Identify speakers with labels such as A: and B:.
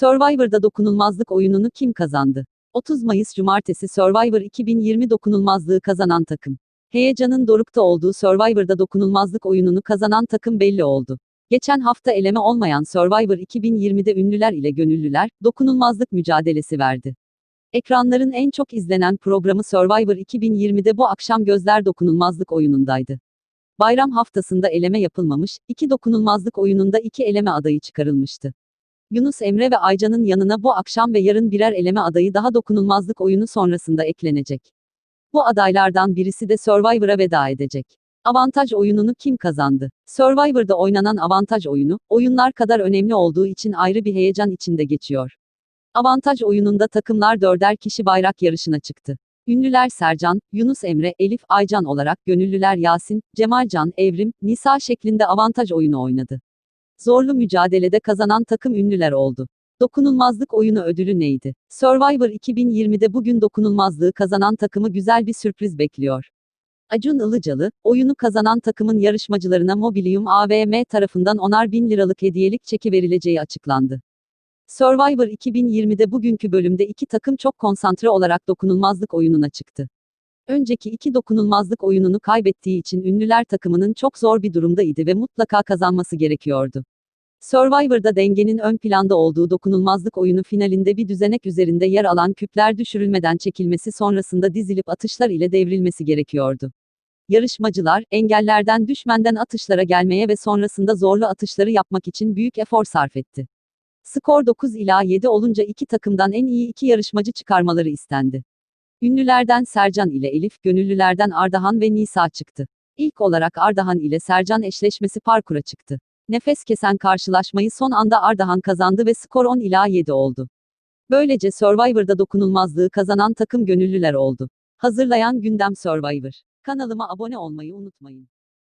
A: Survivor'da dokunulmazlık oyununu kim kazandı? 30 Mayıs Cumartesi Survivor 2020 dokunulmazlığı kazanan takım. Heyecanın dorukta olduğu Survivor'da dokunulmazlık oyununu kazanan takım belli oldu. Geçen hafta eleme olmayan Survivor 2020'de ünlüler ile gönüllüler, dokunulmazlık mücadelesi verdi. Ekranların en çok izlenen programı Survivor 2020'de bu akşam gözler dokunulmazlık oyunundaydı. Bayram haftasında eleme yapılmamış, iki dokunulmazlık oyununda iki eleme adayı çıkarılmıştı. Yunus Emre ve Aycan'ın yanına bu akşam ve yarın birer eleme adayı daha dokunulmazlık oyunu sonrasında eklenecek. Bu adaylardan birisi de Survivor'a veda edecek. Avantaj oyununu kim kazandı? Survivor'da oynanan avantaj oyunu, oyunlar kadar önemli olduğu için ayrı bir heyecan içinde geçiyor. Avantaj oyununda takımlar dörder kişi bayrak yarışına çıktı. Ünlüler Sercan, Yunus Emre, Elif, Aycan olarak gönüllüler Yasin, Cemalcan, Evrim, Nisa şeklinde avantaj oyunu oynadı. Zorlu mücadelede kazanan takım ünlüler oldu. Dokunulmazlık oyunu ödülü neydi? Survivor 2020'de bugün dokunulmazlığı kazanan takımı güzel bir sürpriz bekliyor. Acun Ilıcalı, oyunu kazanan takımın yarışmacılarına Mobilium AVM tarafından onar bin liralık hediyelik çeki verileceği açıklandı. Survivor 2020'de bugünkü bölümde iki takım çok konsantre olarak dokunulmazlık oyununa çıktı. Önceki iki dokunulmazlık oyununu kaybettiği için ünlüler takımının çok zor bir durumdaydı ve mutlaka kazanması gerekiyordu. Survivor'da dengenin ön planda olduğu dokunulmazlık oyunu finalinde bir düzenek üzerinde yer alan küpler düşürülmeden çekilmesi sonrasında dizilip atışlar ile devrilmesi gerekiyordu. Yarışmacılar, engellerden düşmenden atışlara gelmeye ve sonrasında zorlu atışları yapmak için büyük efor sarf etti. Skor 9 ila 7 olunca iki takımdan en iyi iki yarışmacı çıkarmaları istendi. Ünlülerden Sercan ile Elif, gönüllülerden Ardahan ve Nisa çıktı. İlk olarak Ardahan ile Sercan eşleşmesi parkura çıktı. Nefes kesen karşılaşmayı son anda Ardahan kazandı ve skor 10 ila 7 oldu. Böylece Survivor'da dokunulmazlığı kazanan takım gönüllüler oldu. Hazırlayan Gündem Survivor. Kanalıma abone olmayı unutmayın.